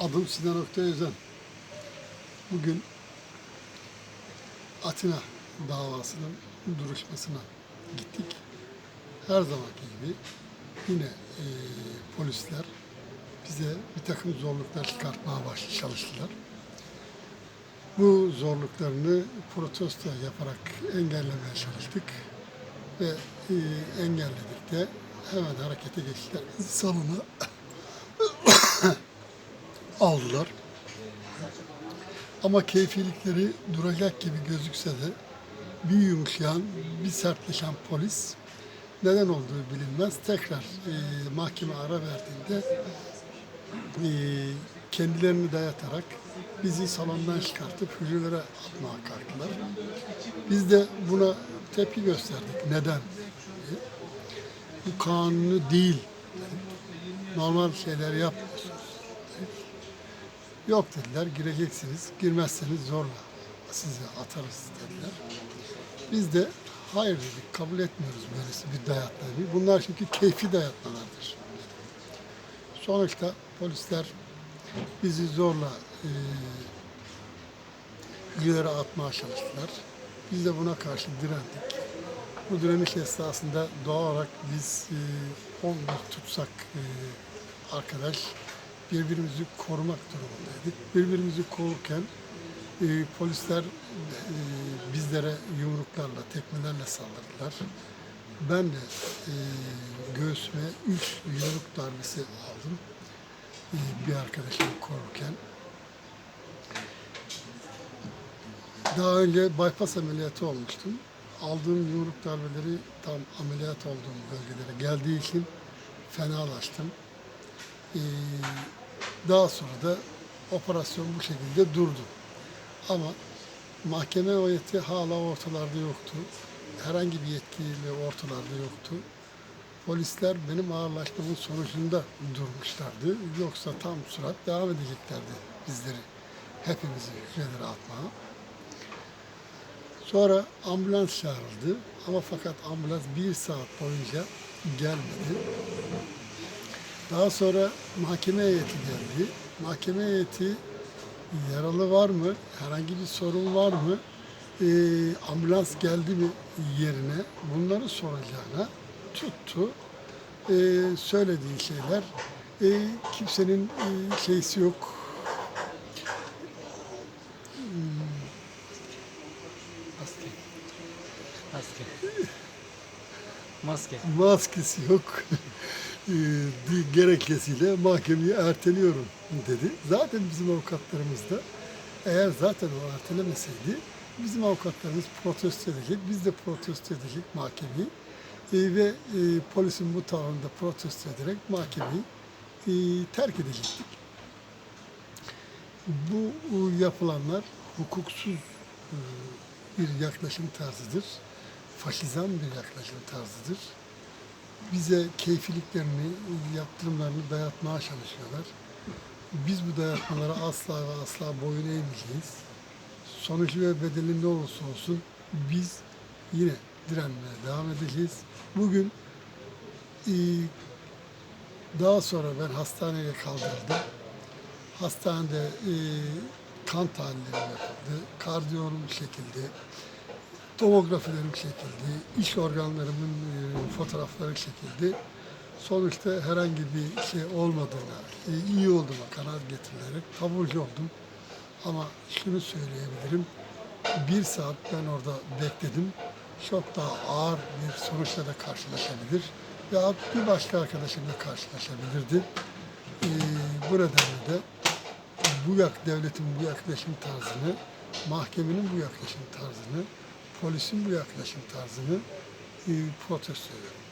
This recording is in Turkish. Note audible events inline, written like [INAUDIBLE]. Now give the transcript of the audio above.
Adım Sinan Oktay Özen. Bugün Atina davasının duruşmasına gittik. Her zamanki gibi yine eee, polisler bize bir takım zorluklar çıkartmaya baş çalıştılar. Bu zorluklarını protesto yaparak engellemeye çalıştık ve eee, engelledik de hemen harekete geçtiler. Salona aldılar. Ama keyfilikleri duracak gibi gözükse de bir yumuşayan, bir sertleşen polis neden olduğu bilinmez. Tekrar e, mahkeme ara verdiğinde e, kendilerini dayatarak bizi salondan çıkartıp hücrelere atmaya kalktılar. Biz de buna tepki gösterdik. Neden? diye. Bu kanunu değil. Normal şeyler yapmıyorsunuz. Yok dediler, gireceksiniz. Girmezseniz zorla sizi atarız dediler. Biz de hayır dedik, kabul etmiyoruz böylesi bir dayatmayı. Bunlar çünkü keyfi dayatmalardır. Sonuçta polisler bizi zorla e, hücrelere atmaya çalıştılar. Biz de buna karşı direndik. Bu direniş esnasında doğal olarak biz e, 11 tutsak e, arkadaş birbirimizi korumak durumundaydık. Birbirimizi korurken e, polisler e, bizlere yumruklarla, tekmelerle saldırdılar. Ben de e, göğsüme üç yumruk darbesi aldım. E, bir arkadaşımı korurken. Daha önce bypass ameliyatı olmuştum. Aldığım yumruk darbeleri tam ameliyat olduğum bölgelere geldiği için fenalaştım. Ee, daha sonra da operasyon bu şekilde durdu. Ama mahkeme heyeti hala ortalarda yoktu. Herhangi bir yetkili ortalarda yoktu. Polisler benim ağırlaşmamın sonucunda durmuşlardı. Yoksa tam sürat devam edeceklerdi bizleri, hepimizi hücrelere atmaya. Sonra ambulans çağrıldı ama fakat ambulans bir saat boyunca gelmedi. Daha sonra mahkeme heyeti geldi. Mahkeme heyeti yaralı var mı, herhangi bir sorun var mı, Ee, ambulans geldi mi yerine bunları soracağına tuttu. Ee, söylediği şeyler e, kimsenin e, şeysi yok, Maske. Maske. Maske. maskesi yok [LAUGHS] Ee, di- gerekçesiyle mahkemeyi erteliyorum dedi. Zaten bizim avukatlarımız da eğer zaten o ertelemeseydi bizim avukatlarımız protesto edecek, biz de protesto edecek mahkemeyi Ee, ve e, polisin bu tavrında protesto ederek mahkemeyi e, terk edecektik. Bu e, yapılanlar hukuksuz e, bir yaklaşım tarzıdır. Faşizan bir yaklaşım tarzıdır. Bize keyfiliklerini, yaptırımlarını dayatmaya çalışıyorlar. Biz bu dayatmalara asla ve asla boyun eğmeyeceğiz. Sonucu ve bedeli ne olursa olsun biz yine direnmeye devam edeceğiz. Bugün e, daha sonra ben hastaneye kaldırıldım. Hastanede e, kan tahlilleri yapıldı, kardiyonum çekildi, tomografilerim çekildi, iç organlarımın e, fotoğrafları çekildi. Sonuçta herhangi bir şey olmadığına, e, iyi olduğuma karar getirilerek taburcu oldum. Ama şunu söyleyebilirim, bir saat ben orada bekledim. Çok daha ağır bir sonuçla da karşılaşabilir. Ya bir başka arkadaşımla karşılaşabilirdi. E, bu nedenle de bu yak devletin bu yaklaşım tarzını, mahkemenin bu yaklaşım tarzını, polisin bu yaklaşım tarzını e, protesto ediyorum.